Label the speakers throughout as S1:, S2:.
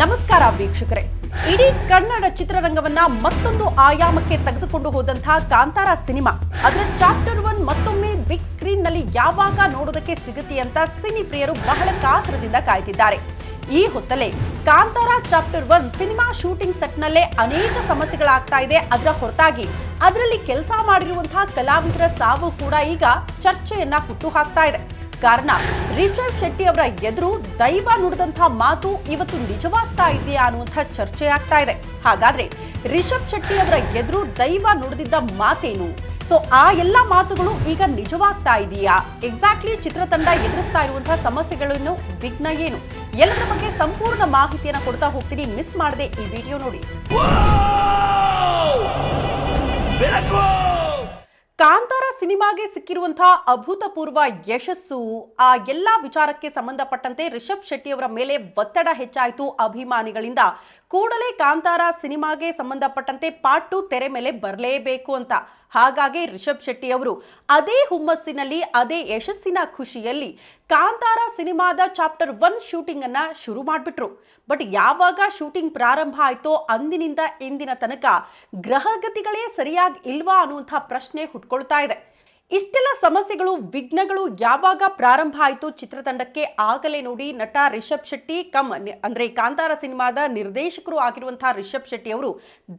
S1: ನಮಸ್ಕಾರ ವೀಕ್ಷಕರೇ. ಇಡೀ ಕನ್ನಡ ಚಿತ್ರರಂಗವನ್ನ ಮತ್ತೊಂದು ಆಯಾಮಕ್ಕೆ ತೆಗೆದುಕೊಂಡು ಹೋದಂತಹ ಕಾಂತಾರ ಸಿನಿಮಾ. ಅದರ ಚಾಪ್ಟರ್ ಒನ್ ಮತ್ತೊಮ್ಮೆ ಬಿಗ್ ಸ್ಕ್ರೀನ್ನಲ್ಲಿ ಯಾವಾಗ ನೋಡೋದಕ್ಕೆ ಸಿಗುತ್ತೆ ಅಂತ ಸಿನಿ ಪ್ರಿಯರು ಬಹಳ ಕಾತರದಿಂದ ಕಾಯ್ತಿದ್ದಾರೆ. ಈ ಹೊತ್ತಲೇ Kantara chapter one cinema shooting set ನಲ್ಲೇ ಅನೇಕ ಸಮಸ್ಯೆಗಳಾಗ್ತಾ ಇದೆ. ಅದರ ಹೊರತಾಗಿ ಅದರಲ್ಲಿ ಕೆಲಸ ಮಾಡಿರುವಂತಹ ಕಲಾವಿದರ ಸಾವು ಕೂಡ ಈಗ ಚರ್ಚೆಯನ್ನ ಹುಟ್ಟು ಹಾಕ್ತಾ ಇದೆ. ಕಾರಣ. ರಿಷಬ್ ಶೆಟ್ಟಿ ಅವರ ಎದುರು ದೈವ ನುಡಿದಂತಹ ಮಾತು ಇವತ್ತು ನಿಜವಾಗ್ತಾ ಇದೆಯಾ ಅನ್ನುವಂತಹ ಚರ್ಚೆ ಆಗ್ತಾ ಇದೆ. ಹಾಗಾದ್ರೆ ರಿಷಬ್ ಶೆಟ್ಟಿ ಅವರ ಎದುರು ದೈವ ನುಡಿದಿದ್ದ ಮಾತೇನು? ಸೊ ಆ ಎಲ್ಲ ಮಾತುಗಳು ಈಗ ನಿಜವಾಗ್ತಾ ಇದೆಯಾ? ಎಕ್ಸಾಕ್ಟ್ಲಿ ಚಿತ್ರತಂಡ ಎದುರಿಸ್ತಾ ಇರುವಂತಹ ಸಮಸ್ಯೆಗಳನ್ನು ವಿಘ್ನ ಏನು? ಎಲ್ಲರ ಬಗ್ಗೆ ಸಂಪೂರ್ಣ ಮಾಹಿತಿಯನ್ನು ಕೊಡ್ತಾ ಹೋಗ್ತೀನಿ. ಮಿಸ್ ಮಾಡದೆ ಈ ವಿಡಿಯೋ ನೋಡಿ. ಕಾಂತಾರ ಸಿನಿಮಾಗೆ ಸಿಕ್ಕಿರುವಂತಹ ಅಭೂತಪೂರ್ವ ಯಶಸ್ಸು, ಆ ಎಲ್ಲ ವಿಚಾರಕ್ಕೆ ಸಂಬಂಧಪಟ್ಟಂತೆ ರಿಷಬ್ ಶೆಟ್ಟಿ ಅವರ ಮೇಲೆ ಒತ್ತಡ ಹೆಚ್ಚಾಯಿತು ಅಭಿಮಾನಿಗಳಿಂದ. ಕೂಡಲೇ ಕಾಂತಾರ ಸಿನಿಮಾಗೆ ಸಂಬಂಧಪಟ್ಟಂತೆ ಪಾರ್ಟ್ ಟು ತೆರೆ ಮೇಲೆ ಬರಲೇಬೇಕು ಅಂತ. ಹಾಗಾಗಿ ರಿಷಬ್ ಶೆಟ್ಟಿ ಅವರು ಅದೇ ಹುಮ್ಮಸ್ಸಿನಲ್ಲಿ, ಅದೇ ಯಶಸ್ಸಿನ ಖುಷಿಯಲ್ಲಿ ಕಾಂತಾರ ಸಿನಿಮಾದ ಚಾಪ್ಟರ್ ಒನ್ ಶೂಟಿಂಗ್ ಅನ್ನ ಶುರು ಮಾಡಿಬಿಟ್ರು. ಬಟ್ ಯಾವಾಗ ಶೂಟಿಂಗ್ ಪ್ರಾರಂಭ ಆಯ್ತೋ ಅಂದಿನಿಂದ ಇಂದಿನ ತನಕ ಗ್ರಹಗತಿಗಳೇ ಸರಿಯಾಗಿ ಇಲ್ವಾ ಅನ್ನುವಂಥ ಪ್ರಶ್ನೆ ಹುಟ್ಕೊಳ್ತಾ ಇದೆ. ಇಷ್ಟೆಲ್ಲ ಸಮಸ್ಯೆಗಳು, ವಿಘ್ನಗಳು ಯಾವಾಗ ಪ್ರಾರಂಭ ಆಯಿತು ಚಿತ್ರತಂಡಕ್ಕೆ ಆಗಲೇ ನೋಡಿ ನಟ ರಿಷಬ್ ಶೆಟ್ಟಿ ಕಮ್ ಅಂದರೆ ಕಾಂತಾರ ಸಿನಿಮಾದ ನಿರ್ದೇಶಕರು ಆಗಿರುವಂತಹ ರಿಷಬ್ ಶೆಟ್ಟಿ ಅವರು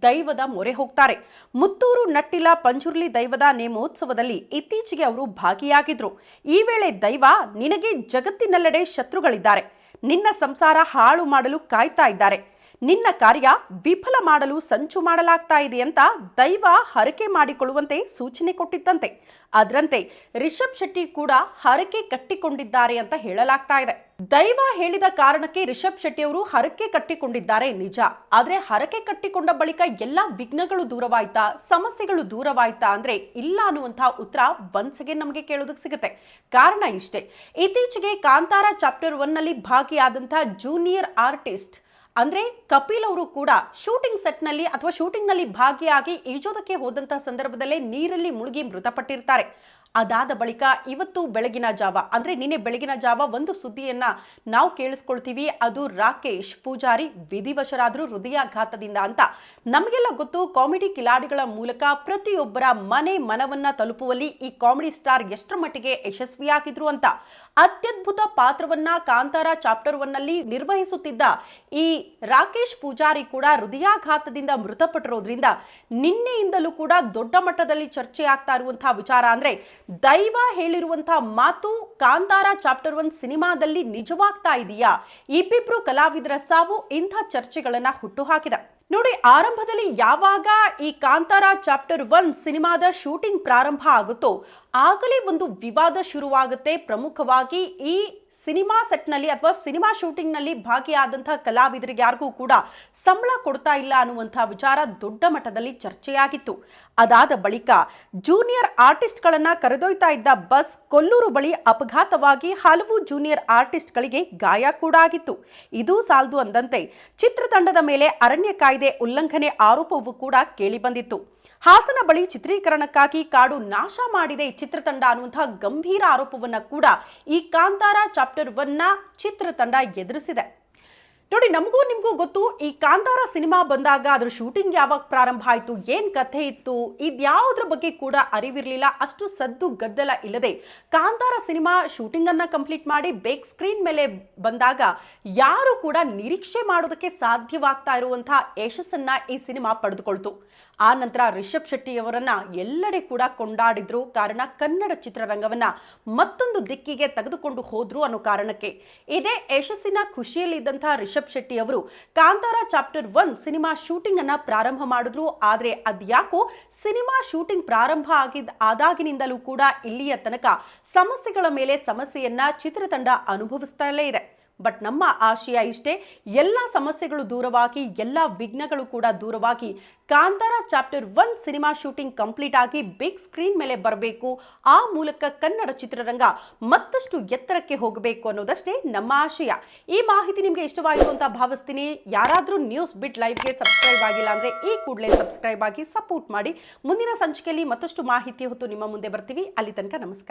S1: ದೈವದ ಮೊರೆ ಹೋಗ್ತಾರೆ. ಮುತ್ತೂರು ನಟ್ಟಿಲ ಪಂಚುರ್ಲಿ ದೈವದ ನೇಮೋತ್ಸವದಲ್ಲಿ ಇತ್ತೀಚೆಗೆ ಅವರು ಭಾಗಿಯಾಗಿದ್ರು. ಈ ವೇಳೆ ದೈವ, ನಿನಗೆ ಜಗತ್ತಿನೆಲ್ಲೆಡೆ ಶತ್ರುಗಳಿದ್ದಾರೆ. ನಿನ್ನ ಸಂಸಾರ ಹಾಳು ಮಾಡಲು ಕಾಯ್ತಾ ಇದ್ದಾರೆ. ನಿನ್ನ ಕಾರ್ಯ ವಿಫಲ ಮಾಡಲು ಸಂಚು ಮಾಡಲಾಗ್ತಾ ಇದೆ ಅಂತ ದೈವ ಹರಕೆ ಮಾಡಿಕೊಳ್ಳುವಂತೆ ಸೂಚನೆ ಕೊಟ್ಟಿದ್ದಂತೆ ಅದರಂತೆ ರಿಷಬ್ ಶೆಟ್ಟಿ ಕೂಡ ಹರಕೆ ಕಟ್ಟಿಕೊಂಡಿದ್ದಾರೆ ಅಂತ ಹೇಳಲಾಗ್ತಾ ಇದೆ. ದೈವ ಹೇಳಿದ ಕಾರಣಕ್ಕೆ ರಿಷಬ್ ಶೆಟ್ಟಿ ಅವರು ಹರಕೆ ಕಟ್ಟಿಕೊಂಡಿದ್ದಾರೆ ನಿಜ. ಆದರೆ ಹರಕೆ ಕಟ್ಟಿಕೊಂಡ ಬಳಿಕ ಎಲ್ಲ ವಿಘ್ನಗಳು ದೂರವಾಯ್ತಾ, ಸಮಸ್ಯೆಗಳು ದೂರವಾಯ್ತಾ ಅಂದ್ರೆ ಇಲ್ಲ ಅನ್ನುವಂತಹ ಉತ್ತರ ಒನ್ಸ್ಗೆ ನಮಗೆ ಕೇಳೋದಕ್ಕೆ ಸಿಗುತ್ತೆ. ಕಾರಣ ಇಷ್ಟೇ. ಇತ್ತೀಚೆಗೆ ಕಾಂತಾರ ಚಾಪ್ಟರ್ ಒನ್ನಲ್ಲಿ ಭಾಗಿಯಾದಂತಹ ಜೂನಿಯರ್ ಆರ್ಟಿಸ್ಟ್ ಅಂದ್ರೆ ಕಪಿಲ್ ಅವರು ಕೂಡ ಶೂಟಿಂಗ್ ಸೆಟ್ನಲ್ಲಿ ಅಥವಾ ಶೂಟಿಂಗ್ನಲ್ಲಿ ಭಾಗಿಯಾಗಿ ಈಜೋದಕ್ಕೆ ಹೋದಂತಹ ಸಂದರ್ಭದಲ್ಲೇ ನೀರಲ್ಲಿ ಮುಳುಗಿ ಮೃತಪಟ್ಟಿರ್ತಾರೆ. ಅದಾದ ಬಳಿಕ ಇವತ್ತು ಬೆಳಗಿನ ಜಾವ, ಅಂದ್ರೆ ನಿನ್ನೆ ಬೆಳಗಿನ ಜಾವ ಒಂದು ಸುದ್ದಿಯನ್ನ ನಾವು ಕೇಳಿಸ್ಕೊಳ್ತೀವಿ. ಅದು ರಾಕೇಶ್ ಪೂಜಾರಿ ವಿಧಿವಶರಾದ್ರು ಹೃದಯಾಘಾತದಿಂದ ಅಂತ. ನಮಗೆಲ್ಲ ಗೊತ್ತು, ಕಾಮಿಡಿ ಕಿಲಾಡಿಗಳ ಮೂಲಕ ಪ್ರತಿಯೊಬ್ಬರ ಮನೆ ಮನವನ್ನ ತಲುಪುವಲ್ಲಿ ಈ ಕಾಮಿಡಿ ಸ್ಟಾರ್ ಎಷ್ಟರ ಮಟ್ಟಿಗೆ ಯಶಸ್ವಿಯಾಗಿದ್ರು ಅಂತ. ಅತ್ಯದ್ಭುತ ಪಾತ್ರವನ್ನ ಕಾಂತಾರ ಚಾಪ್ಟರ್ ಒನ್ನಲ್ಲಿ ನಿರ್ವಹಿಸುತ್ತಿದ್ದ ಈ ರಾಕೇಶ್ ಪೂಜಾರಿ ಕೂಡ ಹೃದಯಾಘಾತದಿಂದ ಮೃತಪಟ್ಟಿರೋದ್ರಿಂದ ನಿನ್ನೆಯಿಂದಲೂ ಕೂಡ ದೊಡ್ಡ ಮಟ್ಟದಲ್ಲಿ ಚರ್ಚೆ ಆಗ್ತಾ ಇರುವಂತಹ ವಿಚಾರ. ಅಂದ್ರೆ ದೈವ ಹೇಳಿರುವಂತಹ ಮಾತು ಕಾಂತಾರ ಚಾಪ್ಟರ್ ಒನ್ ಸಿನಿಮಾದಲ್ಲಿ ನಿಜವಾಗ್ತಾ ಇದೆಯಾ? ಇಬ್ಬಿಬ್ರು ಕಲಾವಿದರ ಸಾವು ಇಂಥ ಚರ್ಚೆಗಳನ್ನ ಹುಟ್ಟುಹಾಕಿದೆ. ನೋಡಿ, ಆರಂಭದಲ್ಲಿ ಯಾವಾಗ ಈ ಕಾಂತಾರ ಚಾಪ್ಟರ್ ಒನ್ ಸಿನಿಮಾದ ಶೂಟಿಂಗ್ ಪ್ರಾರಂಭ ಆಗುತ್ತೋ, ಆಗಲೇ ಒಂದು ವಿವಾದ ಶುರುವಾಗುತ್ತೆ ಪ್ರಮುಖವಾಗಿ ಈ ಸಿನಿಮಾ ಸೆಟ್ನಲ್ಲಿ ಅಥವಾ ಸಿನಿಮಾ ಶೂಟಿಂಗ್ನಲ್ಲಿ ಭಾಗಿಯಾದಂತಹ ಕಲಾವಿದರಿಗೆ ಯಾರಿಗೂ ಕೂಡ ಸಂಬಳ ಕೊಡ್ತಾ ಇಲ್ಲ ಅನ್ನುವಂತಹ ವಿಚಾರ ದೊಡ್ಡ ಮಟ್ಟದಲ್ಲಿ ಚರ್ಚೆಯಾಗಿತ್ತು. ಅದಾದ ಬಳಿಕ ಜೂನಿಯರ್ ಆರ್ಟಿಸ್ಟ್ಗಳನ್ನು ಕರೆದೊಯ್ತಾ ಇದ್ದ ಬಸ್ ಕೊಲ್ಲೂರು ಬಳಿ ಅಪಘಾತವಾಗಿ ಹಲವು ಜೂನಿಯರ್ ಆರ್ಟಿಸ್ಟ್ಗಳಿಗೆ ಗಾಯ ಕೂಡ ಆಗಿತ್ತು. ಇದು ಸಾಲದು ಅಂದಂತೆ ಚಿತ್ರತಂಡದ ಮೇಲೆ ಅರಣ್ಯ ಕಾಯ್ದೆ ಉಲ್ಲಂಘನೆ ಆರೋಪವೂ ಕೂಡ ಕೇಳಿಬಂದಿತ್ತು ಹಾಸನ ಬಳಿ ಚಿತ್ರೀಕರಣಕ್ಕಾಗಿ ಕಾಡು ನಾಶ ಮಾಡಿದೆ ಚಿತ್ರತಂಡ ಅನ್ನುವಂತಹ ಗಂಭೀರ ಆರೋಪವನ್ನ ಕೂಡ ಈ ಕಾಂತಾರ ಚಾಪ್ಟರ್ ಒನ್ನ ಚಿತ್ರತಂಡ ಎದುರಿಸಿದೆ. ನೋಡಿ, ನಮಗೂ ನಿಮಗೂ ಗೊತ್ತು, ಈ ಕಾಂತಾರ ಸಿನಿಮಾ ಬಂದಾಗ ಅದ್ರ ಶೂಟಿಂಗ್ ಯಾವಾಗ ಪ್ರಾರಂಭ ಆಯಿತು, ಏನ್ ಕಥೆ ಇತ್ತು, ಇದ್ಯಾವುದ್ರ ಬಗ್ಗೆ ಕೂಡ ಅರಿವಿರಲಿಲ್ಲ, ಅಷ್ಟು ಸದ್ದು ಗದ್ದಲ ಇಲ್ಲದೆ. ಕಾಂತಾರ ಸಿನಿಮಾ ಶೂಟಿಂಗ್ ಅನ್ನ ಕಂಪ್ಲೀಟ್ ಮಾಡಿ ಬೇಕ್ ಸ್ಕ್ರೀನ್ ಮೇಲೆ ಬಂದಾಗ ಯಾರು ಕೂಡ ನಿರೀಕ್ಷೆ ಮಾಡೋದಕ್ಕೆ ಸಾಧ್ಯವಾಗ್ತಾ ಇರುವಂತಹ ಯಶಸ್ಸನ್ನ ಈ ಸಿನಿಮಾ ಪಡೆದುಕೊಳ್ತು. ಆ ನಂತರ ರಿಷಬ್ ಶೆಟ್ಟಿ ಅವರನ್ನ ಎಲ್ಲೆಡೆ ಕೂಡ ಕೊಂಡಾಡಿದ್ರು, ಕಾರಣ ಕನ್ನಡ ಚಿತ್ರರಂಗವನ್ನ ಮತ್ತೊಂದು ದಿಕ್ಕಿಗೆ ತೆಗೆದುಕೊಂಡು ಹೋದ್ರು ಅನ್ನೋ ಕಾರಣಕ್ಕೆ. ಇದೇ ಯಶಸ್ಸಿನ ಖುಷಿಯಲ್ಲಿದ್ದಂಥ ರಿಷಬ್ ಶೆಟ್ಟಿ ಅವರು. Kantara chapter one cinema shooting ಅನ್ನ ಪ್ರಾರಂಭ ಮಾಡಿದ್ರು. ಆದ್ರೆ ಅದ್ಯಾಕೋ ಸಿನಿಮಾ ಶೂಟಿಂಗ್ ಪ್ರಾರಂಭ ಆಗಿದ್ದ ಆದಾಗಿನಿಂದಲೂ ಕೂಡ ಇಲ್ಲಿಯ ತನಕ ಸಮಸ್ಯೆಗಳ ಮೇಲೆ ಸಮಸ್ಯೆಯನ್ನ ಚಿತ್ರತಂಡ ಅನುಭವಿಸ್ತಲೇ ಇದೆ. ಬಟ್ ನಮ್ಮ ಆಶಯ ಇಷ್ಟೇ, ಎಲ್ಲ ಸಮಸ್ಯೆಗಳು ದೂರವಾಗಿ, ಎಲ್ಲ ವಿಘ್ನಗಳು ಕೂಡ ದೂರವಾಗಿ Kantara chapter one cinema shooting complete ಆಗಿ ಬಿಗ್ ಸ್ಕ್ರೀನ್ ಮೇಲೆ ಬರಬೇಕು. ಆ ಮೂಲಕ ಕನ್ನಡ ಚಿತ್ರರಂಗ ಮತ್ತಷ್ಟು ಎತ್ತರಕ್ಕೆ ಹೋಗಬೇಕು ಅನ್ನೋದಷ್ಟೇ ನಮ್ಮ ಆಶಯ. ಈ ಮಾಹಿತಿ ನಿಮಗೆ ಇಷ್ಟವಾಯಿತು ಅಂತ ಭಾವಿಸ್ತೀನಿ. ಯಾರಾದರೂ ನ್ಯೂಸ್ ಬಿಟ್ ಲೈವ್ಗೆ ಸಬ್ಸ್ಕ್ರೈಬ್ ಆಗಿಲ್ಲ ಅಂದ್ರೆ ಈ ಕೂಡಲೇ ಸಬ್ಸ್ಕ್ರೈಬ್ ಆಗಿ ಸಪೋರ್ಟ್ ಮಾಡಿ. ಮುಂದಿನ ಸಂಚಿಕೆಯಲ್ಲಿ ಮತ್ತಷ್ಟು ಮಾಹಿತಿ ಹೊತ್ತು ನಿಮ್ಮ ಮುಂದೆ ಬರ್ತೀವಿ. ಅಲ್ಲಿ ತನಕ ನಮಸ್ಕಾರ.